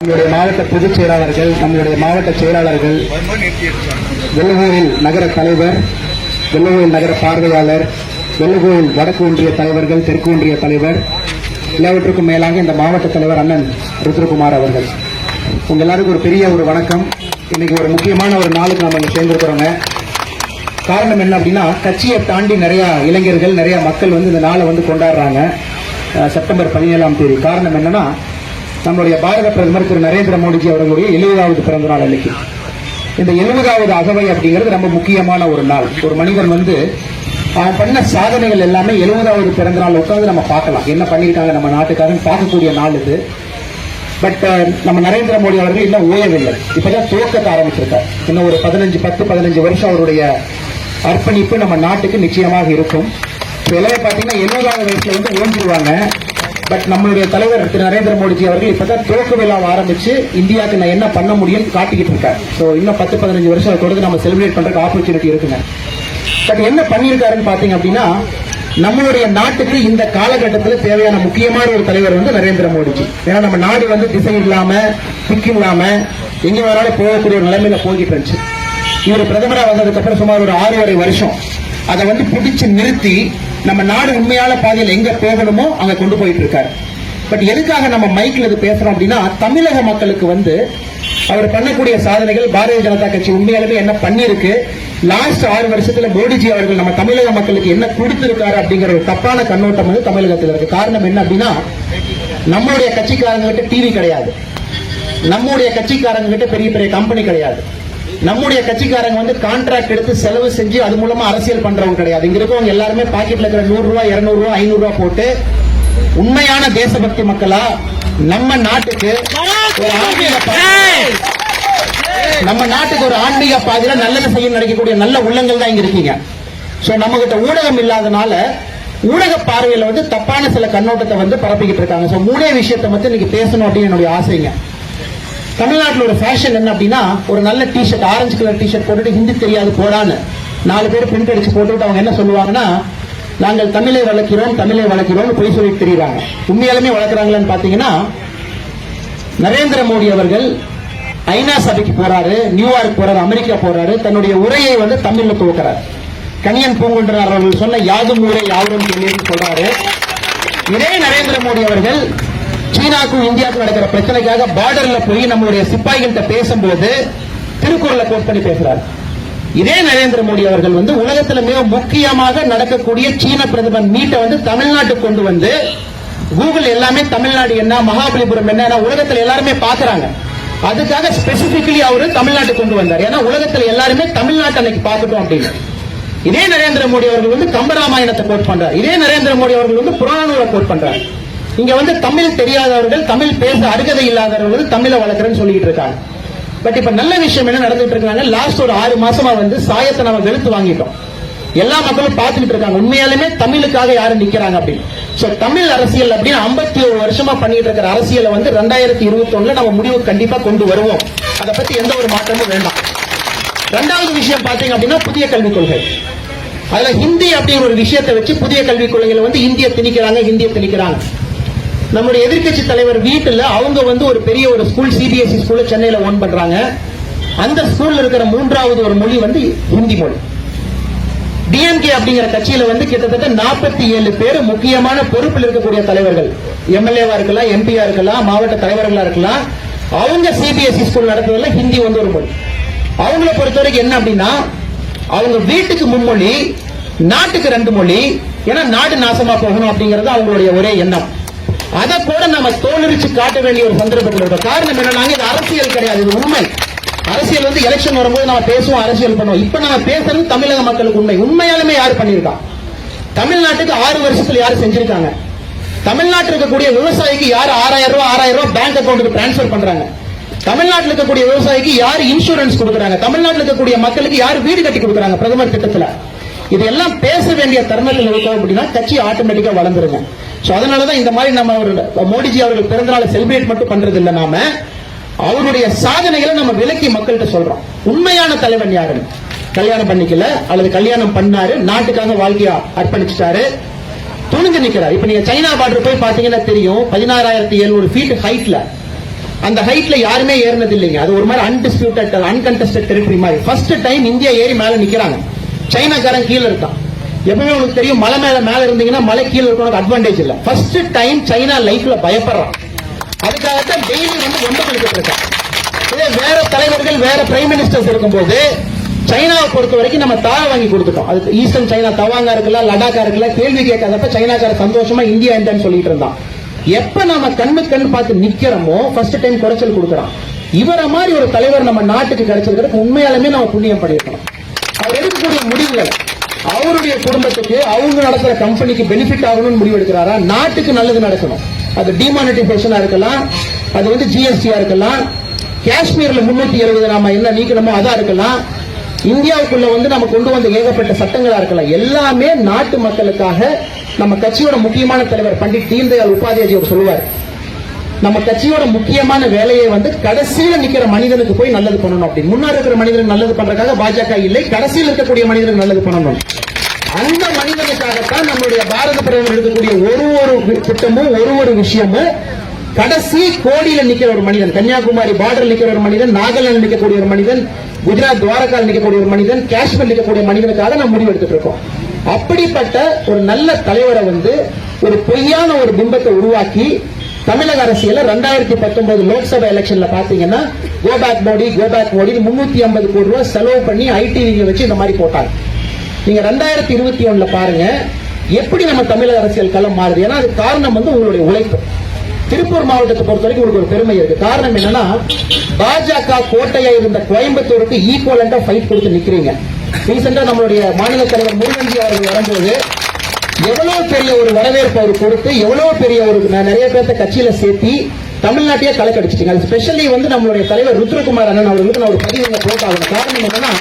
நம்முடைய மாவட்ட பொதுச் செயலாளர்கள் நம்முடைய மாவட்ட செயலாளர்கள் வெள்ளகோவில் நகர தலைவர் வெள்ளகோவில் நகர பார்வையாளர் வெள்ளகோவில் வடக்கு ஒன்றிய தலைவர்கள் தெற்கு ஒன்றிய தலைவர் எல்லாவற்றுக்கும் மேலாக இந்த மாவட்ட தலைவர் அண்ணன் ருத்ரகுமார் அவர்கள். உங்க எல்லாருக்கும் ஒரு பெரிய ஒரு வணக்கம். இன்னைக்கு ஒரு முக்கியமான ஒரு நாளுக்கு நம்ம இங்க சேர்ந்திருக்கிறோங்க. காரணம் என்ன அப்படின்னா கட்சியை தாண்டி நிறைய இளைஞர்கள் நிறைய மக்கள் வந்து இந்த நாளை வந்து கொண்டாடுறாங்க. செப்டம்பர் பதினேழாம் தேதி. காரணம் என்னன்னா நம்முடைய பாரத பிரதமர் திரு நரேந்திர மோடிஜி அவர்களுடைய எழுபதாவது பிறந்த நாள் அன்னைக்கு. இந்த எழுபதாவது அகவை அப்படிங்கிறது ரொம்ப முக்கியமான ஒரு நாள். ஒரு மனிதன் வந்து அவன் பண்ண சாதனைகள் எல்லாமே எழுபதாவது பிறந்த நாள் உட்காந்து நம்ம பார்க்கலாம். என்ன பண்ணியிருக்காங்க நம்ம நாட்டுக்காரன்? பார்க்கக்கூடிய நாள் இது. பட் நம்ம நரேந்திர மோடி அவர்கள் இன்னும் ஓயவில்லை. இப்பதான் துவக்கத்தை ஆரம்பிச்சிருக்கார். இன்னும் ஒரு பதினஞ்சு பத்து பதினஞ்சு வருஷம் அவருடைய அர்ப்பணிப்பு நம்ம நாட்டுக்கு நிச்சயமாக இருக்கும். இப்ப பார்த்தீங்கன்னா பாத்தீங்கன்னா எழுபதாவது வயசுல வந்து ஓஞ்சிருவாங்க பட் நம்மளுடைய தலைவர் திரு. நரேந்திர மோடிஜி அவர்கள் இப்பதான் துவக்க விழாவை ஆரம்பிச்சு இந்தியாவுக்கு நான் என்ன பண்ண முடியும் காட்டிக்கிட்டு இருக்கேன் ஸோ இன்னும் பத்து பதினஞ்சு வருஷம் தொடர்ந்து நம்ம செலிப்ரேட் பண்றதுக்கு ஆப்பர்ச்சுனிட்டி இருக்குங்க. பட் என்ன பண்ணியிருக்காருன்னு பாத்தீங்க அப்படின்னா நம்மளுடைய நாட்டுக்கு இந்த காலகட்டத்தில் தேவையான முக்கியமான ஒரு தலைவர் வந்து நரேந்திர மோடிஜி. ஏன்னா நம்ம நாடு வந்து திசை இல்லாம திக்கு இல்லாம எங்க வேணாலும் போகக்கூடிய ஒரு நிலைமையில போய்கிட்டு இருந்துச்சு. இவர் பிரதமராக வந்ததுக்கு அப்புறம் சுமார் ஒரு ஆறு வரை வருஷம். அதை வந்து பிடிச்சு நிறுத்தி நம்ம நாடு உண்மையான பாதையில் எங்க போகணுமோ அங்க கொண்டு போயிட்டு இருக்காரு. பட் எதுக்காக நம்ம மைக்ல இது பேசுறோம் அப்படின்னா தமிழக மக்களுக்கு வந்து அவர் பண்ணக்கூடிய சாதனைகள் பாரதிய ஜனதா கட்சி உண்மையாலுமே என்ன பண்ணிருக்கு லாஸ்ட் ஆறு வருஷத்துல மோடிஜி அவர்கள் நம்ம தமிழக மக்களுக்கு என்ன கொடுத்திருக்காரு அப்படிங்கிற ஒரு தப்பான கண்ணோட்டம் வந்து தமிழகத்தில் இருக்கு. காரணம் என்ன அப்படின்னா நம்மளுடைய கட்சிக்காரங்க கிட்ட டிவி கிடையாது. நம்முடைய கட்சிக்காரங்க கிட்ட பெரிய பெரிய கம்பெனி கிடையாது. நம்முடைய கட்சிக்காரங்க வந்து கான்ட்ராக்ட் எடுத்து செலவு செஞ்சு அது மூலமா அரசியல் பண்றவங்க கிடையாது. இங்க இருக்கவங்க எல்லாருமே பாக்கெட்ல இருக்கிற நூறு ரூபாய் இருநூறு ரூபாய் ஐநூறு ரூபாய் போட்டு உண்மையான தேசபக்தி மக்களா நம்ம நாட்டுக்கு நம்ம நாட்டுக்கு ஒரு ஆன்மீக பாதையில நல்லது செய்ய நினைக்கக்கூடிய நல்ல உள்ளங்கள் தான் இங்க இருக்கீங்க. சோ நம்ம கிட்ட ஊடகம் இல்லாதனால ஊடக பார்வையில வந்து தப்பான சில கண்ணோட்டத்தை வந்து பரப்பிக்கிட்டு இருக்காங்க. சோ மூணே விஷயத்தை மட்டும் இன்னைக்கு பேசணும் அப்படின்னு என்னுடைய ஆசைங்க. தமிழ்நாட்டில் ஒரு ஃபேஷன் என்ன அப்படின்னா ஒரு நல்ல டிஷர்ட் ஆரஞ்சு கலர் டிஷர்ட் போட்டுட்டு ஹிந்தி தெரியாது போடான்னு. நாலு பேர் பிரிண்ட் அடிச்சு போட்டுட்டு அவங்க என்ன சொல்லுவாங்கன்னா நாங்கள் தமிழை வளர்க்கிறோம் தமிழை வளர்க்கிறோம் பொய் சொல்லிட்டு தெரியுறாங்க. உண்மையாலுமே வளர்க்குறாங்களான்னு பாத்தீங்கன்னா நரேந்திர மோடி அவர்கள் ஐநா சபைக்கு போறாரு நியூயார்க் போறாரு அமெரிக்கா போறாரு தன்னுடைய உரையை வந்து தமிழ்ல துவக்கிறார். கனியன் பூங்குன்றனார் அவர்கள் சொன்ன யாதும் ஊரை யாவரும் கேள்வின்னு சொல்றாரு. இதே நரேந்திர மோடி அவர்கள் சீனாக்கும் இந்தியாவுக்கும் நடக்கிற பிரச்சனைக்காக பார்டர்ல போய் நம்மளுடைய சிப்பாய்கள்கிட்ட பேசும்போது திருக்குறளை கோட் பண்ணி பேசுறாரு. இதே நரேந்திர மோடி அவர்கள் வந்து உலகத்துல மிக முக்கியமாக நடக்கக்கூடிய சீன பிரதமர் மீட்டை வந்து தமிழ்நாட்டுக்கு கொண்டு வந்து கூகுள் எல்லாமே தமிழ்நாடு என்ன மகாபலிபுரம் என்ன உலகத்தில் உலகத்துல எல்லாருமே பாக்குறாங்க. அதுக்காக ஸ்பெசிபிக்கலி அவரு தமிழ்நாட்டுக்கு கொண்டு வந்தார். ஏன்னா உலகத்துல எல்லாருமே தமிழ்நாட்டை அன்னைக்கு பார்த்துட்டோம் அப்படின்னு. இதே நரேந்திர மோடி அவர்கள் வந்து கம்பராமாயணத்தை கோட் பண்றார். இதே நரேந்திர மோடி அவர்கள் வந்து புராணங்களை கோட் பண்றாரு. இங்க வந்து தமிழ் தெரியாதவர்கள் தமிழ் பேச அருகதை இல்லாதவர்கள் வந்து தமிழை வளர்க்குறேன்னு சொல்லிட்டு இருக்காங்க. பட் இப்ப நல்ல விஷயம் என்ன நடந்துட்டு இருக்காங்க லாஸ்ட் ஒரு ஆறு மாசமா வந்து சாயத்தை நம்ம வெளுத்து வாங்கிட்டோம். எல்லா மக்களும் பார்த்துக்கிட்டு இருக்காங்க. உண்மையாலுமே தமிழுக்காக யாரும் நிக்கிறாங்க அப்படின்னு. சோ தமிழ் அரசியல் அப்படின்னு ஐம்பத்தி ஒரு வருஷமா பண்ணிட்டு இருக்கிற அரசியலை வந்து ரெண்டாயிரத்தி இருபத்தி ஒண்ணுல நம்ம முடிவு கண்டிப்பா கொண்டு வருவோம். அதை பத்தி எந்த ஒரு மாற்றமும் வேண்டாம். ரெண்டாவது விஷயம் பாத்தீங்க அப்படின்னா புதிய கல்விக் கொள்கை. அதுல ஹிந்தி அப்படிங்கிற ஒரு விஷயத்தை வச்சு புதிய கல்விக் கொள்கையில வந்து இந்திய திணிக்கிறாங்க ஹிந்தியை திணிக்கிறாங்க. நம்முடைய எதிர்க்கட்சி தலைவர் வீட்டுல அவங்க வந்து ஒரு பெரிய ஒரு ஸ்கூல் சிபிஎஸ்இ ஸ்கூல்ல சென்னையில ஓன் பண்றாங்க. அந்த ஸ்கூல்ல இருக்கிற மூன்றாவது ஒரு மொழி வந்து ஹிந்தி மொழி. டிஎம்கே அப்படிங்கிற கட்சியில வந்து கிட்டத்தட்ட நாற்பத்தி ஏழு பேர் முக்கியமான பொறுப்பில் இருக்கக்கூடிய தலைவர்கள். எம்எல்ஏவா இருக்கலாம் எம்பியா இருக்கலாம் மாவட்ட தலைவர்களா இருக்கலாம். அவங்க சிபிஎஸ்இ ஸ்கூல் நடத்துறதுல ஹிந்தி வந்து ஒரு மொழி. அவங்கள பொறுத்த வரைக்கும் என்ன அப்படின்னா அவங்க வீட்டுக்கு மும்மொழி நாட்டுக்கு ரெண்டு மொழி. ஏன்னா நாடு நாசமா போகணும் அப்படிங்கறது அவங்களுடைய ஒரே எண்ணம். அதை கூட நம்ம தோலரிச்சு காட்ட வேண்டிய ஒரு சந்தர்ப்பத்தில் இருக்க காரணம் என்னன்னா இது அரசியல் கிடையாது இது உண்மை. அரசியல் வந்து எலெக்ஷன் வரும்போது நம்ம பேசுவோம் அரசியல் பண்ணுவோம். இப்ப நம்ம பேசுறது தமிழக மக்களுக்கு உண்மை. உண்மையாலுமே யார் பண்ணிருக்கா தமிழ்நாட்டுக்கு ஆறு வருஷத்துல யார் செஞ்சிருக்காங்க? தமிழ்நாட்டில் இருக்கக்கூடிய விவசாயிக்கு யார் ஆறாயிரம் ரூபாய் ஆறாயிரம் ரூபாய் பேங்க் அக்கௌண்ட்டுக்கு டிரான்ஸ்பர் பண்றாங்க? தமிழ்நாட்டில் இருக்கக்கூடிய விவசாயிக்கு யார் இன்சூரன்ஸ் கொடுக்குறாங்க? தமிழ்நாட்டில் இருக்கக்கூடிய மக்களுக்கு யார் வீடு கட்டி கொடுக்குறாங்க பிரதமர் திட்டத்தில்? இதெல்லாம் பேச வேண்டிய தருணத்தில் இருக்கோம் அப்படின்னா கட்சி ஆட்டோமேட்டிக்கா வளர்ந்துருங்க. ஸோ அதனாலதான் இந்த மாதிரி நம்ம ஒரு மோடிஜி அவர்கள் பிறந்தநாளை செலிப்ரேட் மட்டும் பண்றது இல்லை நாம. அவருடைய சாதனைகளை நம்ம விலக்கி மக்கள்கிட்ட சொல்றோம். உண்மையான தலைவன் யாருன்னு கல்யாணம் பண்ணிக்கல அல்லது கல்யாணம் பண்ணாரு நாட்டுக்காக வாழ்க்கையா அர்ப்பணிச்சிட்டாரு. துணிஞ்சு நிக்கிறார். இப்ப நீங்க சைனா பார்டர் போய் பாத்தீங்கன்னா தெரியும் பதினாறாயிரத்தி எழுநூறு ஃபீட் ஹைட்ல அந்த ஹைட்ல யாருமே ஏறினது இல்லைங்க அது ஒரு மாதிரி அன்டிஸ்பியூட்டட் அன்கன்டெஸ்டட் டெரிட்டரி மாதிரி. ஃபர்ஸ்ட் டைம் இந்தியா ஏறி மேல நிக்கிறாங்க. சைனாக்காரன் கீழே இருக்கான். எப்பவுமே உங்களுக்கு தெரியும் மலை மேல மேல இருந்தீங்கன்னா மலை கீழே இருக்கணும் அட்வான்டேஜ் இல்ல. ஃபர்ஸ்ட் டைம் சைனா லைஃப்ல பயப்படுறான். அதுக்காகத்தான் டெய்லி வந்து ரொம்ப கொடுத்துட்டு இதே வேற தலைவர்கள் வேற பிரைம் மினிஸ்டர்ஸ் இருக்கும்போது சைனாவை பொறுத்த வரைக்கும் நம்ம தாழ வாங்கி கொடுத்துட்டோம். அது ஈஸ்டர்ன் சைனா தவாங்கா இருக்கல லடாக்கா இருக்கல கேள்வி கேட்காதப்ப சைனாக்கார சந்தோஷமா இந்தியா என்னன்னு சொல்லிட்டு இருந்தான். எப்ப நாம கண்ணு கண் பார்த்து நிக்கிறோமோ ஃபர்ஸ்ட் டைம் குறைச்சல் கொடுக்குறான். இவரை மாதிரி ஒரு தலைவர் நம்ம நாட்டுக்கு கிடைச்சிருக்கிறதுக்கு உண்மையாலுமே நம்ம புண்ணியம் பண்ணியிருக்கணும். அவர் எடுக்கக்கூடிய முடிவுகள். அவருடைய குடும்பத்துக்கு அவங்க நடத்துற கம்பெனிக்கு பெனிஃபிட் ஆகணும்னு முடிவு எடுக்கிறாரா நாட்டுக்கு நல்லது நடக்கணும். அது டிமானிட்டைசேஷனா இருக்கலாம் அது வந்து ஜிஎஸ்டியா இருக்கலாம் காஷ்மீர்ல முன்னூத்தி எழுபது நாம என்ன நீக்கணுமோ அதா இருக்கலாம். இந்தியாவுக்குள்ள வந்து நம்ம கொண்டு வந்த ஏகப்பட்ட சட்டங்களா இருக்கலாம். எல்லாமே நாட்டு மக்களுக்காக நம்ம கட்சியோட முக்கியமான தலைவர் பண்டிட் தீன்தயாள் உபாத்யாஜி அவர் சொல்லுவார். நம்ம கட்சியோட முக்கியமான வேலையை வந்து கடைசியில நிக்கிற மனிதனுக்கு போய் நல்லது பண்ணணும் அப்படின்னு. முன்னாடி இருக்கிற மனிதனுக்கு நல்லது பண்றதுக்காக பாஜக இல்லை கடைசியில் இருக்கக்கூடிய மனிதனுக்கு நல்லது பண்ணணும். அந்த மனிதனுக்காகத்தான் நம்மளுடைய பாரத பிரதமர் எடுக்கக்கூடிய ஒரு ஒரு திட்டமும் ஒரு ஒரு விஷயமும் கடைசி கோடியில நிக்கிற ஒரு மனிதன் கன்னியாகுமரி பார்டர் நிக்கிற ஒரு மனிதன் நாகாலாந்து நிக்கக்கூடிய ஒரு மனிதன் குஜராத் துவாரகால் நிக்கக்கூடிய ஒரு மனிதன் காஷ்மீர் நிக்கக்கூடிய மனிதனுக்காக நம்ம முடிவு எடுத்துட்டு இருக்கோம். அப்படிப்பட்ட ஒரு நல்ல தலைவரை வந்து ஒரு பொய்யான ஒரு பிம்பத்தை உருவாக்கி தமிழக அரசியல ரெண்டாயிரத்தி பத்தொன்பது லோக்சபா எலெக்ஷன்ல பாத்தீங்கன்னா go back Modi go back Modi முன்னூத்தி ஐம்பது கோடி ரூபாய் செலவு பண்ணி ஐடி வச்சு இந்த மாதிரி போட்டாங்க. நீங்க ரெண்டாயிரத்தி இருபத்தி ஒண்ணுல பாருங்க எப்படி நம்ம தமிழக அரசியல் களம் மாறுது? ஏன்னா அது காரணம் வந்து உங்களுடைய உழைப்பு. திருப்பூர் மாவட்டத்தை பொறுத்த வரைக்கும் உங்களுக்கு ஒரு பெருமை இருக்கு. காரணம் என்னன்னா பாஜக கோட்டையா இருந்த கோயம்புத்தூருக்கு ஈக்குவலண்டா ஃபைட் கொடுத்து நிக்கிறீங்க. ரீசெண்டா நம்மளுடைய மாநில தலைவர் முருகன்ஜி அவர்கள் வரும்போது எவ்வளவு பெரிய ஒரு வரவேற்பு அவர் கொடுத்து எவ்வளவு பெரிய ஒரு நிறைய பேர்த்த கட்சியில சேர்த்தி தமிழ்நாட்டையே கலக்கடிச்சிட்டீங்க அது ஸ்பெஷலி வந்து நம்மளுடைய தலைவர் ருத்ரகுமார் அண்ணன் அவர்களுக்கு நான் ஒரு பதிவு இங்க போட்டாகணும். காரணம் என்னன்னா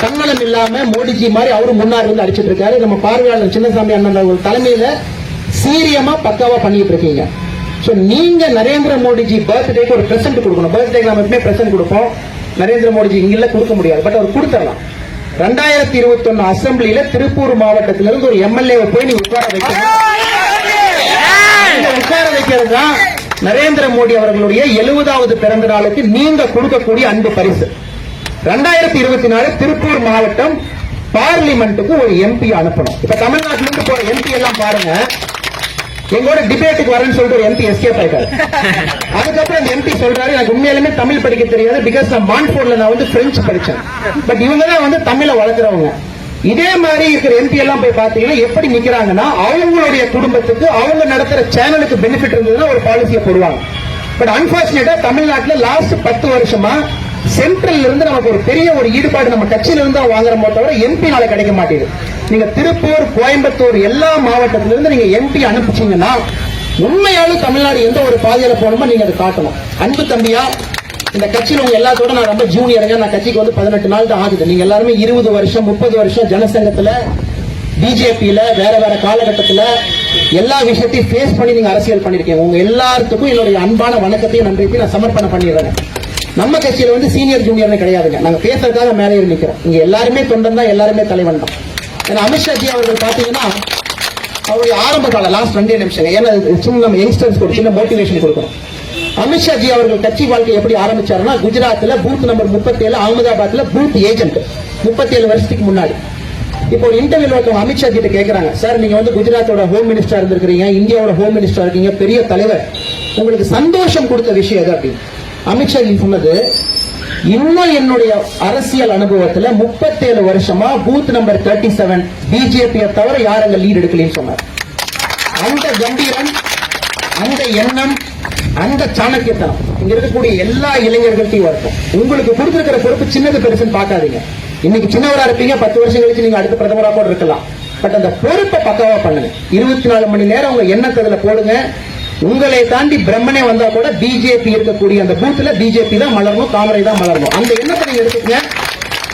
தன்னலம் இல்லாம மோடிஜி மாதிரி அவரும் முன்னாடி இருந்து அடிச்சிட்டு இருக்காரு. நம்ம பார்வையாளர் சின்னசாமி அண்ணன் அவர்கள் தலைமையில சீரியமா பக்காவா பண்ணிட்டு இருக்கீங்க. ஸோ நீங்க நரேந்திர மோடிஜி பர்த்டேக்கு ஒரு பிரசன்ட் கொடுக்கணும். பர்த்டேக்கு நம்ம எப்பவுமே பிரசன்ட் கொடுப்போம். நரேந்திர மோடிஜி இங்கெல்லாம் கொடுக்க முடியாது. பட் அவர் கொடுத்துடலாம். ரெண்டாயிரத்தி இருபத்தி ஒன்னு அசம்பிளியில திருப்பூர் மாவட்டத்திலிருந்து ஒரு எம்எல்ஏ போய் நீ உட்கார வைக்கணும். உட்கார வைக்கிறது தான் நரேந்திர மோடி அவர்களுடைய எழுபதாவது பிறந்த நாளுக்கு நீங்க கொடுக்கக்கூடிய அன்பு பரிசு. ரெண்டாயிரத்தி இருபத்தி நாலு திருப்பூர் மாவட்டம் பார்லிமெண்ட்டுக்கு ஒரு எம்பி அனுப்பணும். இப்ப தமிழ்நாட்டில இருந்து போற எம்பி எல்லாம் பாருங்க. எங்களோட டிபேட்டுக்கு வரேன்னு சொல்லிட்டு ஒரு எம்பி எஸ்கேப் ஆயிட்டாரு. அதுக்கப்புறம் அந்த எம்பி சொல்றாரு எனக்கு உண்மையிலுமே தமிழ் படிக்க தெரியாது பிகாஸ் நான் மான்ஃபோர்ட்ல நான் வந்து பிரெஞ்சு படிச்சேன். பட் இவங்க தான் வந்து தமிழை வளர்க்குறவங்க. இதே மாதிரி இருக்கிற எம்பி எல்லாம் போய் பாத்தீங்கன்னா எப்படி நிக்கிறாங்கன்னா அவங்களுடைய குடும்பத்துக்கு அவங்க நடத்துற சேனலுக்கு பெனிஃபிட் இருந்ததுன்னா ஒரு பாலிசியை போடுவாங்க. பட் அன்பார்ச்சுனேட்டா தமிழ்நாட்டுல லாஸ்ட் பத்து வருஷமா சென்ட்ரல்ல இருந்து நமக்கு ஒரு பெரிய ஒரு ஈடுபாடு நம்ம கட்சியில இருந்து தான் வாங்குறோமோ தவிர எம்பி நாளை கிடைக்க மாட்டேங்குது. நீங்க திருப்பூர் கோயம்புத்தூர் எல்லா மாவட்டத்திலிருந்து நீங்க எம்பி அனுப்பிச்சீங்கன்னா உண்மையாலும் தமிழ்நாடு எந்த ஒரு பாதையில போகணுமோ நீங்க அதை காட்டணும். அன்பு தம்பியா இந்த கட்சியில் உங்க எல்லாத்தோட நான் ரொம்ப ஜூனியருங்க நான் கட்சிக்கு வந்து பதினெட்டு நாள் தான் ஆகுது. நீங்க எல்லாருமே இருபது வருஷம் முப்பது வருஷம் ஜனசங்கத்துல பிஜேபியில வேற வேற காலகட்டத்துல எல்லா விஷயத்தையும் ஃபேஸ் பண்ணி நீங்க அரசியல் பண்ணிருக்கீங்க. உங்க எல்லாத்துக்கும் என்னுடைய அன்பான வணக்கத்தையும் நன்றியத்தையும் நான் சமர்ப்பணம் பண்ணிடுறேன். நம்ம கட்சியில வந்து சீனியர் ஜூனியர்னு கிடையாதுங்க. நாங்க பேசுறதுக்காக மேலே நிற்கிறோம் இங்க எல்லாருமே தொண்டன் தான் எல்லாருமே தலைவன் தான். ஏன்னா அமித்ஷா ஜி அவர்கள் பாத்தீங்கன்னா அவருடைய ஆரம்ப கால லாஸ்ட் ரெண்டே நிமிஷம் ஏன்னா சும்மா நம்ம யங்ஸ்டர்ஸ்க்கு ஒரு சின்ன மோட்டிவேஷன் கொடுக்கணும். அமித்ஷா ஜி அவர்கள் கட்சி வாழ்க்கை எப்படி ஆரம்பிச்சாருன்னா குஜராத்ல பூத் நம்பர் 37 அகமதாபாத்ல பூத் ஏஜென்ட் 37 வருஷத்துக்கு முன்னாடி. இப்போ ஒரு இன்டர்வியூல ஒருத்தவங்க அமித்ஷா கிட்ட கேட்கறாங்க சார் நீங்க வந்து குஜராத்தோட ஹோம் மினிஸ்டர் இருந்திருக்கீங்க இந்தியாவோட ஹோம் மினிஸ்டர் இருக்கீங்க பெரிய தலைவர். உங்களுக்கு சந்தோஷம் கொடுத்த விஷயம் எது? அப்படின்னு. அமித்ஷா சொன்னது இன்னும் என்னுடைய அரசியல் அனுபவத்துல 37 வருஷமா பூத் நம்பர் 37 செவன் பிஜேபியை தவிர யாரும் லீட் எடுக்கலன்னு சொன்னார். அந்த கம்பீரம் அந்த எண்ணம் அந்த சாணக்கியத்தனம். இங்க இருக்கக்கூடிய எல்லா இளைஞர்கள்ட்டையும் இருக்கும் உங்களுக்கு கொடுத்திருக்கிற பொறுப்பு சின்னது பெருசுன்னு பார்க்காதீங்க. இன்னைக்கு சின்னவரா இருப்பீங்க பத்து வருஷம் கழிச்சு நீங்க அடுத்த பிரதமரா கூட இருக்கலாம். பட் அந்த பொறுப்பை பக்கவா பண்ணுங்க. இருபத்தி நாலு மணி நேரம் உங்க எண்ணத்தை போடுங்க. உங்களை தாண்டி பிரம்மனே வந்தா கூட பிஜேபி இருக்கக்கூடிய அந்த பூத்துல பிஜேபி தான் மலரணும் தாமரை தான் மலரணும். அந்த எண்ணத்தை நீங்க எடுத்துக்கங்க.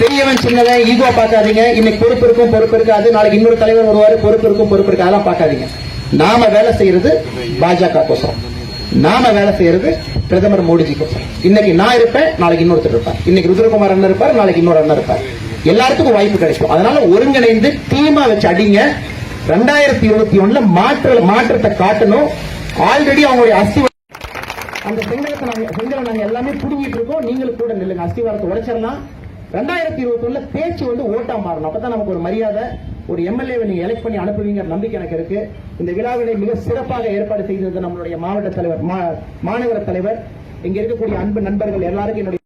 பெரியவன் சின்னவன் ஈகோ பார்க்காதீங்க. இன்னைக்கு பொறுப்பு இருக்கும் பொறுப்பு இருக்காது. நாளைக்கு இன்னொரு தலைவர் வருவாரு பொறுப்பு இருக்கும் பொறுப்பு இருக்கு அதெல்லாம் பார்க்காதீங்க. நாம வேலை செய்யறது பாஜக கோசம் நாம வேலை செய்யறது பிரதமர் மோடிஜி கோசம் இன்னைக்கு நான் இருப்பேன் நாளைக்கு இன்னொருத்தர் இருப்பார். இன்னைக்கு ருத்ரகுமார் அண்ணன் இருப்பார் நாளைக்கு இன்னொரு அண்ணன் இருப்பார். எல்லாருக்கும் வாய்ப்பு கிடைக்கும். அதனால ஒருங்கிணைந்து டீமா வச்சு அடிங்க. ரெண்டாயிரத்தி இருபத்தி ஒண்ணுல மாற்ற மாற்றத்தை காட்டணும். ஆல்ரெடி அவங்களுடைய அஸ்தி அந்த செங்கலத்தை நாங்க செங்கலை நாங்க எல்லாமே புடுங்கிட்டு இருக்கோம். நீங்களும் கூட நில்லுங்க. அஸ்திவாரத்தை உடைச்சிடலாம். ரெண்டாயிரத்தி இருபத்தி ஒண்ணுல பேச்சு வந்து ஓட்டா மாறணும். அப்பதான் நமக்கு ஒரு மரியாதை ஒரு எம்எல்ஏவை நீங்க எலெக்ட் பண்ணி அனுப்புவீங்க நம்பிக்கை எனக்கு இருக்கு. இந்த விழாவினை மிக சிறப்பாக ஏற்பாடு செய்தது நம்மளுடைய மாவட்ட தலைவர் மா- மாநகர தலைவர் இங்க இருக்கக்கூடிய அன்பு நண்பர்கள் எல்லாருக்கும் என்னுடைய